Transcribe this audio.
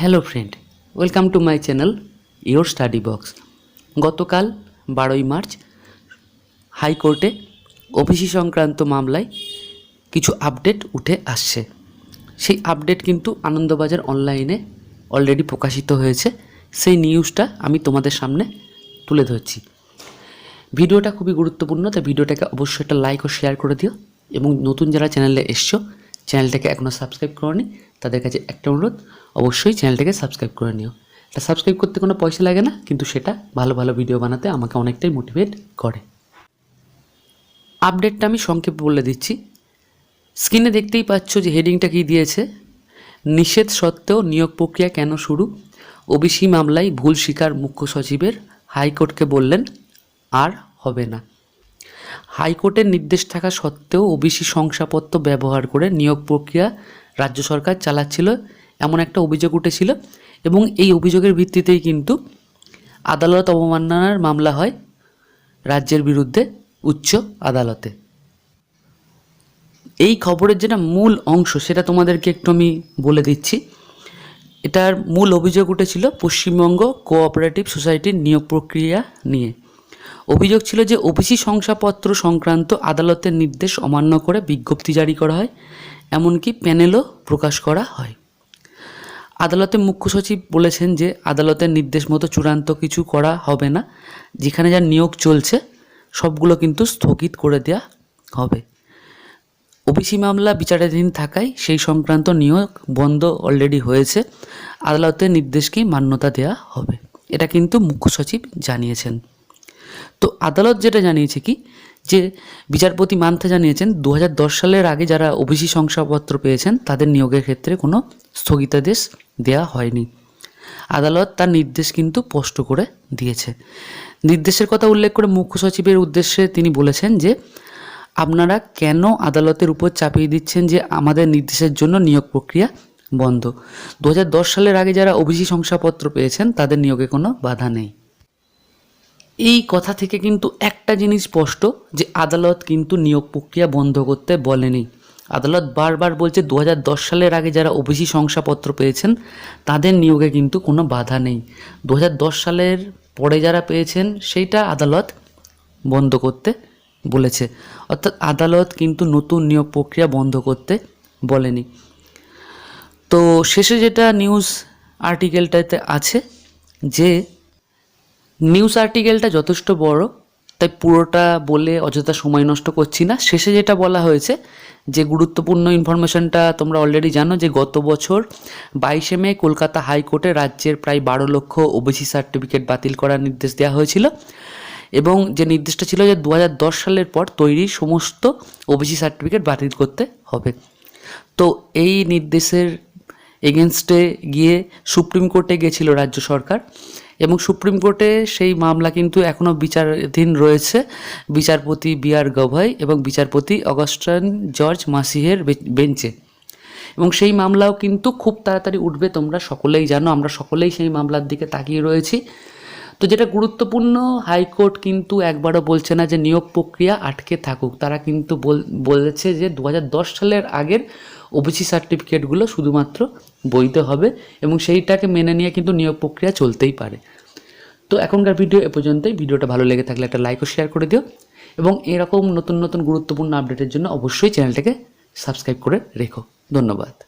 Hello friend welcome to my channel your study box গতকাল বারোই March হাইকোর্টে OBC সংক্রান্ত মামলায় কিছু আপডেট উঠে আসছে। সেই আপডেট কিন্তু আনন্দবাজার অনলাইনে অলরেডি প্রকাশিত হয়েছে। সেই নিউজটা আমি তোমাদের সামনে তুলে ধরছি। ভিডিওটা খুবই গুরুত্বপূর্ণ, তাই ভিডিওটাকে অবশ্যই একটা লাইক ও শেয়ার করে দিও। এবং নতুন যারা চ্যানেলে এসছো চ্যানেলটাকে এখনও সাবস্ক্রাইব করনি, তাদের কাছে একটা অনুরোধ, অবশ্যই চ্যানেলটাকে সাবস্ক্রাইব করে নিও। এটা সাবস্ক্রাইব করতে কোনো পয়সা লাগে না, কিন্তু সেটা ভালো ভালো ভিডিও বানাতে আমাকে অনেকটাই মোটিভেট করে। আপডেটটা আমি সংক্ষেপে বলে দিচ্ছি। স্ক্রিনে দেখতেই পাচ্ছ যে হেডিংটা কী দিয়েছে। নিষেধ সত্ত্বেও নিয়োগ প্রক্রিয়া কেন শুরু? ওবিসি মামলায় ভুল স্বীকার মুখ্য সচিবের হাইকোর্টকে বললেন, আর হবে না। হাইকোর্টের নির্দেশ থাকা সত্ত্বেও ওবিসি শংসাপত্র ব্যবহার করে নিয়োগ প্রক্রিয়া রাজ্য সরকার চালাচ্ছিল, এমন একটা অভিযোগ উঠেছিল। এবং এই অভিযোগের ভিত্তিতেই কিন্তু আদালত অবমাননার মামলা হয় রাজ্যের বিরুদ্ধে উচ্চ আদালতে। এই খবরের যেটা মূল অংশ, সেটা তোমাদেরকে একটু আমি বলে দিচ্ছি। এটার মূল অভিযোগ উঠেছিল পশ্চিমবঙ্গ কোঅপারেটিভ সোসাইটির নিয়োগ প্রক্রিয়া নিয়ে। অভিযোগ ছিল যে ওবিসি শংসাপত্র সংক্রান্ত আদালতের নির্দেশ অমান্য করে বিজ্ঞপ্তি জারি করা হয়, এমনকি প্যানেলও প্রকাশ করা হয়। আদালতের মুখ্য সচিব বলেছেন যে আদালতের নির্দেশ মতো চূড়ান্ত কিছু করা হবে না, যেখানে যা নিয়োগ চলছে, সবগুলো কিন্তু স্থগিত করে দেওয়া হবে। ওবিসি মামলা বিচারাধীন থাকায় সেই সংক্রান্ত নিয়োগ বন্ধ অলরেডি হয়েছে, আদালতের নির্দেশকেই মান্যতা দেওয়া হবে। এটা কিন্তু মুখ্য সচিব জানিয়েছেন। তো আদালত যেটা জানিয়েছে কি? যে বিচারপতি মান্থা জানিয়েছেন, দু হাজার দশ সালের আগে যারা ওবিসি শংসাপত্র পেয়েছেন, তাদের নিয়োগের ক্ষেত্রে কোনো স্থগিতাদেশ দেওয়া হয়নি। আদালত তার নির্দেশ কিন্তু স্পষ্ট করে দিয়েছে। নির্দেশের কথা উল্লেখ করে মুখ্য সচিবের উদ্দেশ্যে তিনি বলেছেন যে, আপনারা কেন আদালতের উপর চাপিয়ে দিচ্ছেন যে আমাদের নির্দেশের জন্য নিয়োগ প্রক্রিয়া বন্ধ? দু হাজার দশ সালের আগে যারা ওবিসি শংসাপত্র পেয়েছেন, তাদের নিয়োগে কোনো বাধা নেই। এই কথা থেকে কিন্তু একটা জিনিস স্পষ্ট যে আদালত কিন্তু নিয়োগ প্রক্রিয়া বন্ধ করতে বলেনি। আদালত বারবার বলছে দু হাজার দশ সালের আগে যারা ওবিসি শংসাপত্র পেয়েছেন, তাদের নিয়োগে কিন্তু কোনো বাধা নেই। দু হাজার দশ সালের পরে যারা পেয়েছেন, সেইটা আদালত বন্ধ করতে বলেছে। অর্থাৎ আদালত কিন্তু নতুন নিয়োগ প্রক্রিয়া বন্ধ করতে বলেনি। তো শেষে যেটা নিউজ আর্টিকেলটাতে আছে যে নিউজ আর্টিকেলটা যথেষ্ট বড়, তাই পুরোটা বলে অযথা সময় নষ্ট করছি না। শেষে যেটা বলা হয়েছে, যে গুরুত্বপূর্ণ ইনফরমেশনটা তোমরা অলরেডি জানো, যে গত বছর বাইশে মে কলকাতা হাইকোর্টে রাজ্যের প্রায় বারো লক্ষ ওবিসি সার্টিফিকেট বাতিল করার নির্দেশ দেওয়া হয়েছিল। এবং যে নির্দেশটা ছিল যে দু হাজার দশ সালের পর তৈরি সমস্ত ওবিসি সার্টিফিকেট বাতিল করতে হবে। তো এই নির্দেশের এগেনস্টে গিয়ে সুপ্রিম কোর্টে গেছিল রাজ্য সরকার। এবং সুপ্রিম কোর্টে সেই মামলা কিন্তু এখনও বিচারাধীন রয়েছে। বিচারপতি বি আর গভাই এবং বিচারপতি অগস্টান জর্জ মাসিহের বেঞ্চে। এবং সেই মামলাও কিন্তু খুব তাড়াতাড়ি উঠবে, তোমরা সকলেই জানো, আমরা সকলেই সেই মামলার দিকে তাকিয়ে রয়েছি। তো যেটা গুরুত্বপূর্ণ, হাইকোর্ট কিন্তু একবারও বলছে না যে নিয়োগ প্রক্রিয়া আটকে থাকুক। তারা কিন্তু বল- বলেছে যে দু হাজার দশ সালের আগের ওবিসি সার্টিফিকেটগুলো শুধুমাত্র বৈধ হবে এবং সেইটাকে মেনে নিয়ে কিন্তু নিয়োগ প্রক্রিয়া চলতেই পারে। তো এখনকার ভিডিও এ পর্যন্তই। ভিডিওটা ভালো লেগে থাকলে একটা লাইক ও শেয়ার করে দিও এবং এরকম নতুন নতুন গুরুত্বপূর্ণ আপডেটের জন্য অবশ্যই চ্যানেলটাকে সাবস্ক্রাইব করে রেখো। ধন্যবাদ।